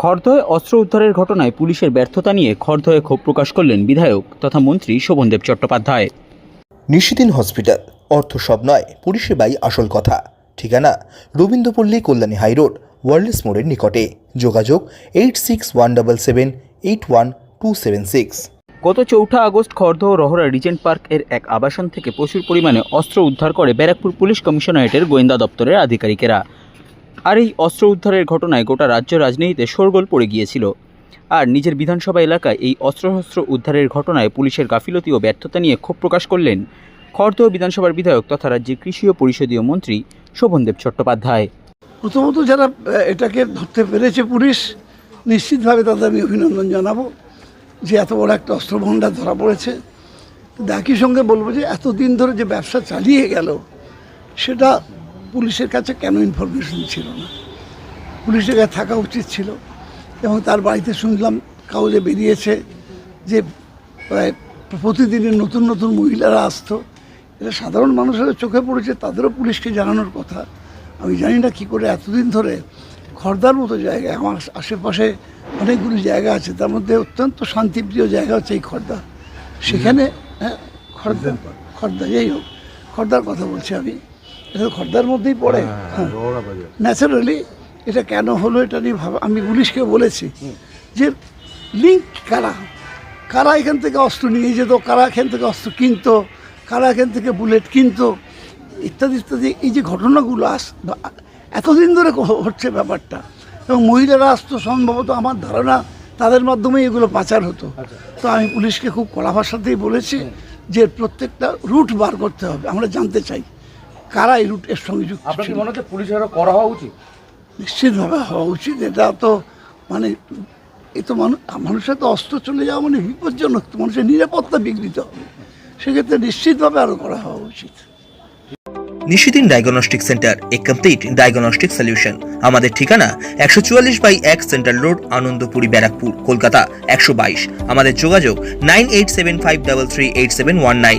খড়দহে অস্ত্র উদ্ধারের ঘটনায় পুলিশের ব্যর্থতা নিয়ে খড়দহে ক্ষোভ প্রকাশ করলেন বিধায়ক তথা মন্ত্রী শোভনদেব চট্টোপাধ্যায়। নিশিদিন হসপিটাল অর্থ সব নয় পরিষেবাই আসল কথা। ঠিকানা রবীন্দ্রপল্লী কল্যাণী হাইরোড ওয়ার্ল্ডস মোড়ের নিকটে। যোগাযোগ eight six one double seven eight one two seven six গত চৌঠা আগস্ট খড়দহ রহরা রিজেন্ট পার্কের এক আবাসন থেকে প্রচুর পরিমাণে অস্ত্র উদ্ধার করে ব্যারাকপুর পুলিশ কমিশনারেটের গোয়েন্দা দপ্তরের আধিকারিকেরা। আর এই অস্ত্র উদ্ধারের ঘটনায় গোটা রাজ্য রাজনীতিতে শোরগোল পড়ে গিয়েছিল। আর নিজের বিধানসভা এলাকায় এই অস্ত্রশস্ত্র উদ্ধারের ঘটনায় পুলিশের গাফিলতি ও ব্যর্থতা নিয়ে ক্ষোভ প্রকাশ করলেন খড়দহ বিধানসভার বিধায়ক তথা রাজ্যের কৃষি ও পরিষদীয় মন্ত্রী শোভনদেব চট্টোপাধ্যায়। প্রথমত যারা এটাকে ধরতে পেরেছে পুলিশ, নিশ্চিতভাবে তাদের আমি অভিনন্দন জানাব যে এত বড় একটা অস্ত্রভাণ্ডার ধরা পড়েছে। একই সঙ্গে বলব যে এতদিন ধরে যে ব্যবসা চালিয়ে গেল, সেটা পুলিশের কাছে কেন ইনফরমেশন ছিল না? পুলিশের কাছে থাকা উচিত ছিল এবং তার বাড়িতে শুনলাম কাগজে বেরিয়েছে যে প্রায় প্রতিদিনের নতুন নতুন মহিলারা আসতো। এটা সাধারণ মানুষের চোখে পড়েছে তাদেরও পুলিশকে জানানোর কথা। আমি জানি না কী করে এতদিন ধরে খর্দার মতো জায়গা আমার আশেপাশে অনেকগুলি জায়গা আছে তার মধ্যে অত্যন্ত শান্তিপ্রিয় জায়গা হচ্ছে এই খর্দা। সেখানে হ্যাঁ খর্দা খর্দা যাই হোক খর্দার কথা বলছি আমি। এটা তো খর্দার মধ্যেই পড়ে। হ্যাঁ ন্যাচারালি এটা কেন হলো এটা নিয়ে ভাব আমি পুলিশকে বলেছি যে লিঙ্ক কারা? কারা এখান থেকে অস্ত্র নিয়ে যেত? কারা এখান থেকে অস্ত্র কিনতো? কারা এখান থেকে বুলেট কিনতো? ইত্যাদি ইত্যাদি। এই যে ঘটনাগুলো আস এতদিন ধরে হচ্ছে ব্যাপারটা। এবং মহিলারা আসতো সম্ভবত আমার ধারণা তাদের মাধ্যমেই এগুলো পাচার হতো। তো আমি পুলিশকে খুব কড়া ভাষাতেই বলেছি যে প্রত্যেকটা রুট বার করতে হবে। আমরা জানতে চাই। কারা এই রুট এর সঙ্গে যুক্ত আপনার কি মনে হচ্ছে করা হওয়া উচিত? নিশ্চিতভাবে হওয়া উচিত। এটা তো মানে এ তো মানুষ মানুষের তো অস্ত্র চলে যাওয়া মানে বিপজ্জনক। তো মানুষের নিরাপত্তা বিঘ্নিত হবে। সেক্ষেত্রে নিশ্চিতভাবে আরও করা হওয়া উচিত। নিশিদিন ডায়াগনস্টিক সেন্টার এ কমপ্লিট ডায়াগনস্টিক সলিউশন। আমাদের ঠিকানা একশো চুয়াল্লিশ বাই এক সেন্ট্রাল রোড আনন্দপুরি ব্যারাকপুর কলকাতা একশো বাইশ। আমাদের যোগাযোগ nine eight seven five double three eight seven one nine.